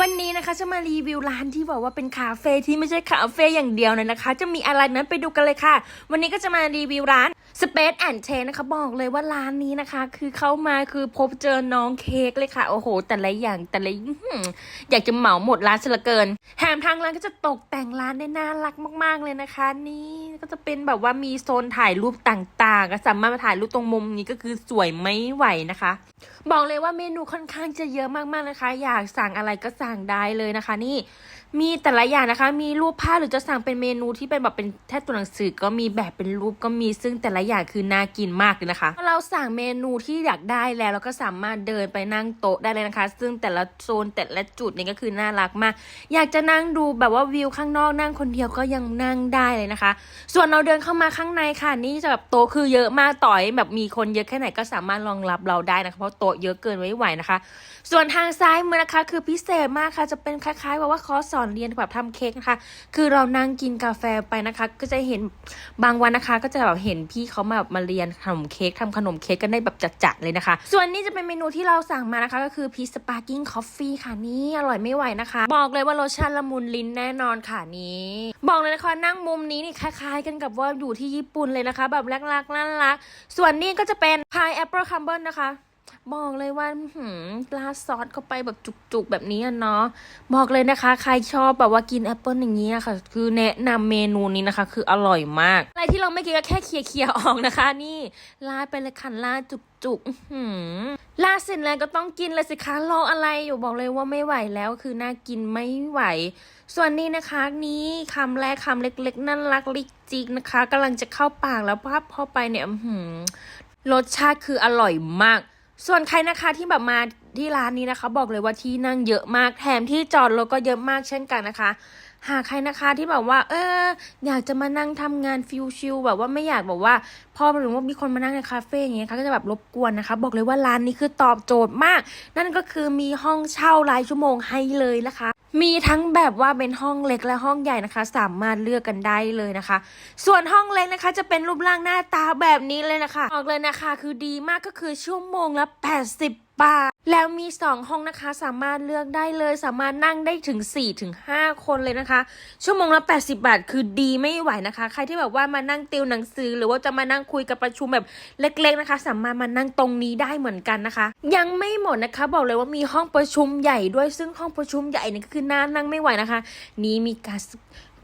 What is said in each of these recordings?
วันนี้นะคะจะมารีวิวร้านที่บอกว่าเป็นคาเฟ่ที่ไม่ใช่คาเฟ่อย่างเดียวเลยนะคะ จะมีอะไรนั้นไปดูกันเลยค่ะ วันนี้ก็จะมารีวิวร้าน Space and c h a นะคะบอกเลยว่าร้านนี้นะคะ คือเข้ามาคือพบเจอน้องเค้กเลยค่ะ โอ้โห แต่ละอย่างแต่ละอยากจะเหมาหมดร้านเสียเหลือเกินแถมทางร้านก็จะตกแต่งร้านได้น่ารักมาก ๆ เลยนะคะ นี่ก็จะเป็นแบบว่ามีโซนถ่ายรูปต่างๆก็สามารถมาถ่ายรูปตรงมุมนี้ก็คือสวยไม่ไหวนะคะ บอกเลยว่าเมนูค่อนข้างจะเยอะมากๆนะคะ อยากสั่งอะไรก็สั่งได้เลยนะคะ นี่มีแต่ละอย่างนะคะ มีรูปภาพหรือจะสั่งเป็นเมนูที่เป็นแบบเป็นแค่ตัวหนังสือก็มีแบบเป็นรูปก็มีซึ่งแต่ละอย่างคือน่ากินมากเลยนะคะเราสั่งเมนูที่อยากได้แล้วเราก็สามารถเดินไปนั่งโต๊ะได้เลยนะคะ ซึ่งแต่ละโซนแต่ละจุดนี่ก็คือน่ารักมาก อยากจะนั่งดูแบบว่าวิวข้างนอกนั่งคนเดียวก็ยังนั่งได้เลยนะคะ ส่วนเราเดินเข้ามาข้างในค่ะนี่จะแบบโต๊ะคือเยอะมากต่อยแบบมีคนเยอะแค่ไหนก็สามารถรองรับเราได้นะคะเพราะโต๊ะเยอะเกินไว้ไหวนะคะ ส่วนทางซ้ายมือนะคะ คือพิเศษมากค่ะจะเป็นคล้ายๆแบบว่าคอร์สสอนเรียนแบบทำเค้กนะคะ คือเรานั่งกินกาแฟไปนะคะ ก็จะเห็นบางวันนะคะ ก็จะแบบเห็นพี่เขามาแบบมาเรียนขนมเค้กทำขนมเค้กกันได้แบบจัดๆเลยนะคะ ส่วนนี้จะเป็นเมนูที่เราสั่งมานะคะ ก็คือพีสปาร์กิ้งคอฟฟี่ค่ะนี่อร่อยไม่ไหวนะคะ บอกเลยว่ารสชาติละมุนลิ้นแน่นอนค่ะนี้ บอกเลยนะคะนั่งมุมนี้นี่คล้ายๆ กันกับว่าอยู่ที่ญี่ปุ่นเลยนะคะ แบบรักๆน่ารักส่วนนี้ก็จะเป็นพายแอปเปิลคัมเบิลนะคะ บอกเลยว่าหือราซอสเข้าไปแบบจุกๆแบบนี้เนาะบอกเลยนะคะ ใครชอบแบบว่ากินแอปเปิลอย่างนี้ยค่ะ คือแนะนำเมนูนี้นะคะ คืออร่อยมาก อะไรที่เราไม่กินก็แค่เคลียร์ๆออกนะคะ นี่ราดไปเลยค่ะราดจุกๆอือหือราดเสร็จแล้วก็ต้องกินเลยสิคะรออะไรอยู่บอกเลยว่าไม่ไหวแล้วคือน่ากินไม่ไหว ส่วนนี้นะคะ นี่คำแรกคำเล็กๆน่ารักลิกจิกนะคะกำลังจะเข้าปากแล้วพับเข้าไปเนี่ยอือหือรสชาติคืออร่อยมาก ส่วนใครนะคะที่แบบมาที่ร้านนี้นะคะ บอกเลยว่าที่นั่งเยอะมากแถมที่จอดรถก็เยอะมากเช่นกันนะคะ หากใครนะคะที่แบบว่า เออ อยากจะมานั่งทำงานฟิลชิลแบบว่าไม่อยากแบบว่า พอหรือว่ามีคนมานั่งในคาเฟ่อย่างเงี้ยค่ะก็จะแบบรบกวนนะคะ บอกเลยว่าร้านนี้คือตอบโจทย์มาก นั่นก็คือมีห้องเช่ารายชั่วโมงให้เลยนะคะ มีทั้งแบบว่าเป็นห้องเล็กและห้องใหญ่นะคะ สามารถเลือกกันได้เลยนะคะ ส่วนห้องเล็กนะคะ จะเป็นรูปร่างหน้าตาแบบนี้เลยนะคะ ออกเลยนะคะ คือดีมากก็คือชั่วโมงละ 80 บาท แล้วมี 2 ห้องนะคะ สามารถเลือกได้เลย สามารถนั่งได้ถึง4ถึง5คนเลยนะคะ ชั่วโมงละ 80 บาท คือดีไม่ไหวนะคะ ใครที่แบบว่ามานั่งติวหนังสือ หรือว่าจะมานั่งคุยกับประชุมแบบเล็ก ๆนะคะ สามารถมานั่งตรงนี้ได้เหมือนกันนะคะ ยังไม่หมดนะคะ บอกเลยว่ามีห้องประชุมใหญ่ด้วยซึ่งห้องประชุมใหญ่เนี่ยก็คือน่านั่งไม่ไหวนะคะ นี้มีการ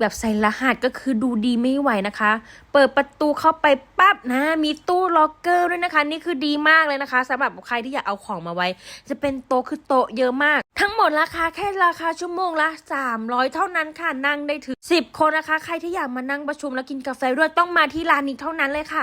แบบใส่รหัสก็คือดูดีไม่ไหวนะคะ เปิดประตูเข้าไปปั๊บนะ มีตู้ล็อกเกอร์ด้วยนะคะ นี่คือดีมากเลยนะคะสำหรับใครที่อยากเอาของมาไว้ จะเป็นโต๊ะคือโต๊ะเยอะมาก ทั้งหมดราคาแค่ราคาชั่วโมงละ 300 เท่านั้นค่ะนั่งได้ถึง 10 คนนะคะ ใครที่อยากมานั่งประชุมแล้วกินกาแฟด้วยต้องมาที่ร้านนี้เท่านั้นเลยค่ะ